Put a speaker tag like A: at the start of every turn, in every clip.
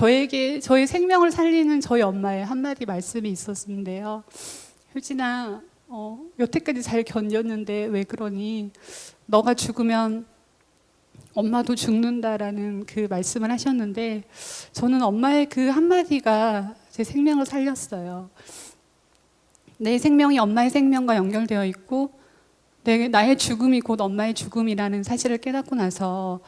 A: 저에게 저의 생명을 살리는 저희 엄마의 한마디 말씀이 있었는데요. 효진아, 어, 여태까지 잘 견뎠는데 왜 그러니? 너가 죽으면 엄마도 죽는다라는 그 말씀을 하셨는데 저는 엄마의 그 한마디가 제 생명을 살렸어요. 내 생명이 엄마의 생명과 연결되어 있고 내, 나의 죽음이 곧 엄마의 죽음이라는 사실을 깨닫고 나서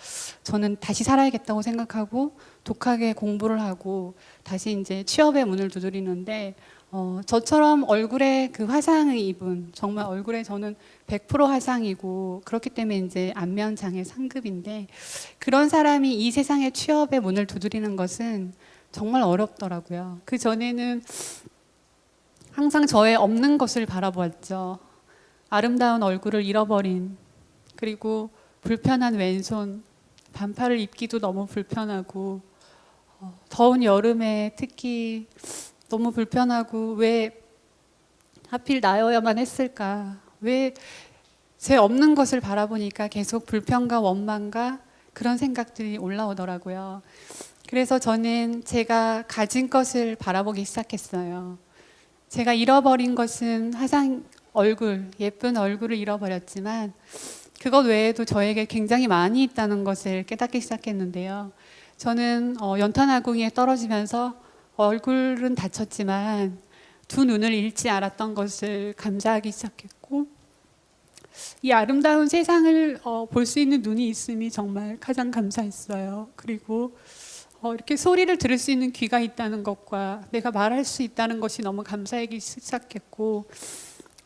A: 저는 다시 살아야겠다고 생각하고 독하게 공부를 하고 다시 이제 취업의 문을 두드리는데 어, 저처럼 얼굴에 그 화상을 입은 정말 얼굴에 저는 100% 화상이고 그렇기 때문에 이제 안면 장애 상급인데 그런 사람이 이 세상의 취업의 문을 두드리는 것은 정말 어렵더라고요. 그 전에는 항상 저의 없는 것을 바라보았죠. 아름다운 얼굴을 잃어버린 그리고 불편한 왼손 반팔을 입기도 너무 불편하고 어, 더운 여름에 특히 너무 불편하고 왜 하필 나여야만 했을까 왜 제 없는 것을 바라보니까 계속 불평과 원망과 그런 생각들이 올라오더라고요. 그래서 저는 제가 가진 것을 바라보기 시작했어요. 제가 잃어버린 것은 화상 얼굴, 예쁜 얼굴을 잃어버렸지만 그것 외에도 저에게 굉장히 많이 있다는 것을 깨닫기 시작했는데요. 저는 어, 연탄아궁이에 떨어지면서 얼굴은 다쳤지만 두 눈을 잃지 않았던 것을 감사하기 시작했고 이 아름다운 세상을 어, 볼수 있는 눈이 있음이 정말 가장 감사했어요. 그리고 어, 이렇게 소리를 들을 수 있는 귀가 있다는 것과 내가 말할 수 있다는 것이 너무 감사하기 시작했고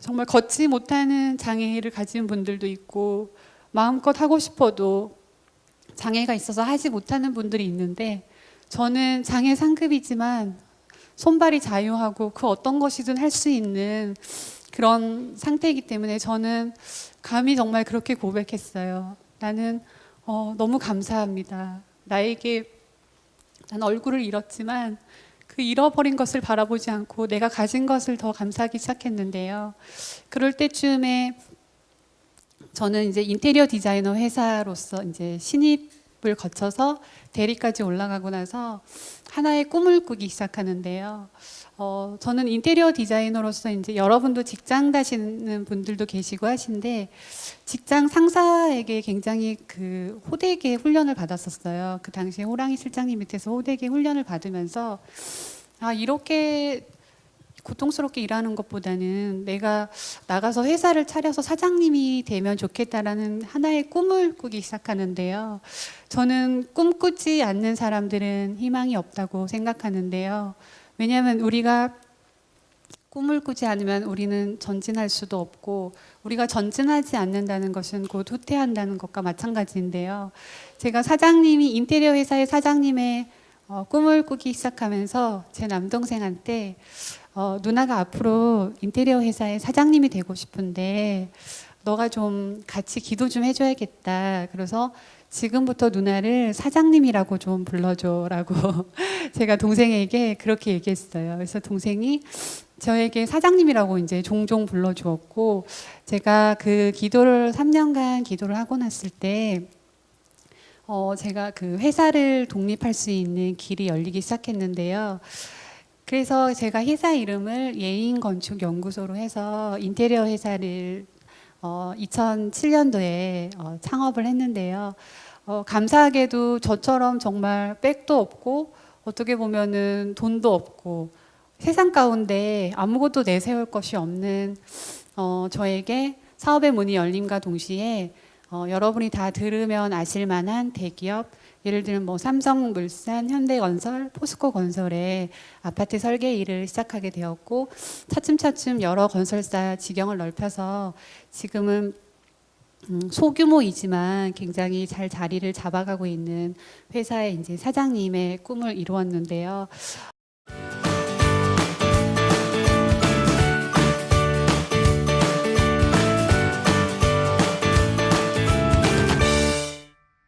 A: 정말 걷지 못하는 장애를 가진 분들도 있고 마음껏 하고 싶어도 장애가 있어서 하지 못하는 분들이 있는데 저는 장애 상급이지만 손발이 자유하고 그 어떤 것이든 할 수 있는 그런 상태이기 때문에 저는 감히 정말 그렇게 고백했어요. 나는 어, 너무 감사합니다. 나에게 난 얼굴을 잃었지만 그 잃어버린 것을 바라보지 않고 내가 가진 것을 더 감사하기 시작했는데요. 그럴 때쯤에 저는 이제 인테리어 디자이너 회사로서 이제 신입 을 거쳐서 대리까지 올라가고 나서 하나의 꿈을 꾸기 시작하는데요. 어, 저는 인테리어 디자이너로서 이제 여러분도 직장 다시는 분들도 계시고 하신데 직장 상사에게 굉장히 그 호되게 훈련을 받았었어요. 그 당시에 호랑이 실장님 밑에서 호되게 훈련을 받으면서 아 이렇게 고통스럽게 일하는 것보다는 내가 나가서 회사를 차려서 사장님이 되면 좋겠다라는 하나의 꿈을 꾸기 시작하는데요. 저는 꿈꾸지 않는 사람들은 희망이 없다고 생각하는데요. 왜냐하면 우리가 꿈을 꾸지 않으면 우리는 전진할 수도 없고 우리가 전진하지 않는다는 것은 곧 후퇴한다는 것과 마찬가지인데요. 제가 사장님이 인테리어 회사의 사장님의 어, 꿈을 꾸기 시작하면서 제 남동생한테 어, 누나가 앞으로 인테리어 회사의 사장님이 되고 싶은데 너가 좀 같이 기도 좀 해줘야겠다. 그래서 지금부터 누나를 사장님이라고 좀 불러줘라고 제가 동생에게 그렇게 얘기했어요. 그래서 동생이 저에게 사장님이라고 이제 종종 불러주었고 제가 그 기도를 3년간 기도를 하고 났을 때 어, 제가 그 회사를 독립할 수 있는 길이 열리기 시작했는데요. 그래서 제가 회사 이름을 예인 건축 연구소로 해서 인테리어 회사를 어, 2007년도에 어, 창업을 했는데요. 어, 감사하게도 저처럼 정말 백도 없고 어떻게 보면은 돈도 없고 세상 가운데 아무것도 내세울 것이 없는 어, 저에게 사업의 문이 열림과 동시에 어, 여러분이 다 들으면 아실 만한 대기업 예를 들면 뭐 삼성물산, 현대건설, 포스코건설의 아파트 설계 일을 시작하게 되었고 차츰차츰 여러 건설사 지경을 넓혀서 지금은 음, 소규모이지만 굉장히 잘 자리를 잡아가고 있는 회사의 이제 사장님의 꿈을 이루었는데요.